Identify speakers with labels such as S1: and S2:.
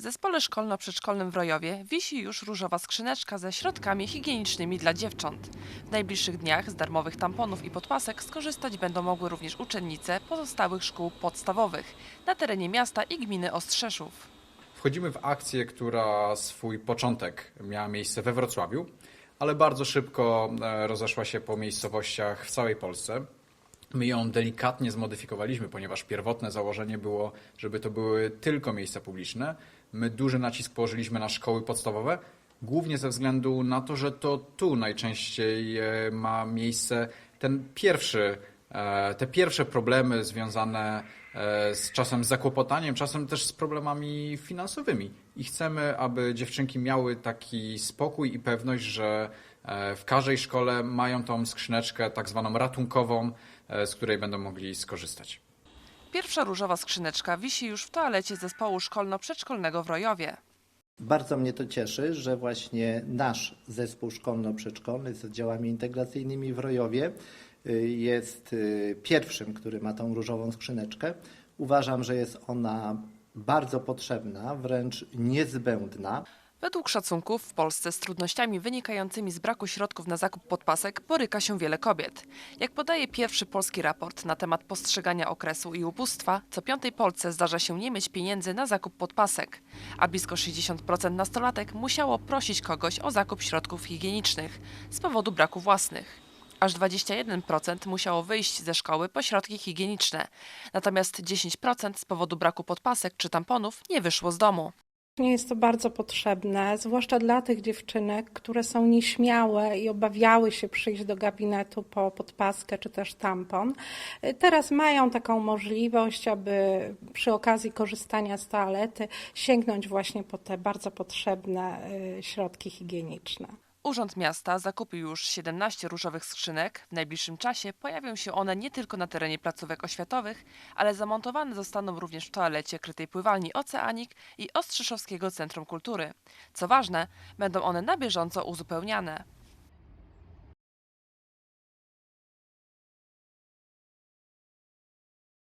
S1: zespole szkolno-przedszkolnym w Rojowie wisi już różowa skrzyneczka ze środkami higienicznymi dla dziewcząt. W najbliższych dniach z darmowych tamponów i podpasek skorzystać będą mogły również uczennice pozostałych szkół podstawowych na terenie miasta i gminy Ostrzeszów.
S2: Wchodzimy w akcję, która swój początek miała miejsce we Wrocławiu, ale bardzo szybko e, rozeszła się po miejscowościach w całej Polsce. My ją delikatnie zmodyfikowaliśmy, ponieważ pierwotne założenie było, żeby to były tylko miejsca publiczne. My duży nacisk położyliśmy na szkoły podstawowe, głównie ze względu na to, że to tu najczęściej e, ma miejsce ten pierwszy, e, te pierwsze problemy związane e, z czasem zakłopotaniem, czasem też z problemami finansowymi. I chcemy, aby dziewczynki miały taki spokój i pewność, że w każdej szkole mają tą skrzyneczkę tak zwaną ratunkową, z której będą mogli skorzystać.
S1: Pierwsza różowa skrzyneczka wisi już w toalecie zespołu szkolno-przedszkolnego w Rojowie.
S3: Bardzo mnie to cieszy, że właśnie nasz zespół szkolno-przedszkolny z oddziałami integracyjnymi w Rojowie y, jest y, pierwszym, który ma tą różową skrzyneczkę. Uważam, że jest ona bardzo potrzebna, wręcz niezbędna.
S1: Według szacunków w Polsce z trudnościami wynikającymi z braku środków na zakup podpasek boryka się wiele kobiet. Jak podaje pierwszy polski raport na temat postrzegania okresu i ubóstwa, co piątej Polce zdarza się nie mieć pieniędzy na zakup podpasek, a blisko 60% nastolatek musiało prosić kogoś o zakup środków higienicznych z powodu braku własnych. Aż 21% musiało wyjść ze szkoły po środki higieniczne, natomiast 10% z powodu braku podpasek czy tamponów nie wyszło z domu.
S4: Jest to bardzo potrzebne, zwłaszcza dla tych dziewczynek, które są nieśmiałe i obawiały się przyjść do gabinetu po podpaskę czy też tampon. Teraz mają taką możliwość, aby przy okazji korzystania z toalety sięgnąć właśnie po te bardzo potrzebne y, środki higieniczne.
S1: Urząd Miasta zakupił już 17 różowych skrzynek. W najbliższym czasie pojawią się one nie tylko na terenie placówek oświatowych, ale zamontowane zostaną również w toalecie krytej pływalni Oceanik i Ostrzeszowskiego Centrum Kultury. Co ważne, będą one na bieżąco uzupełniane.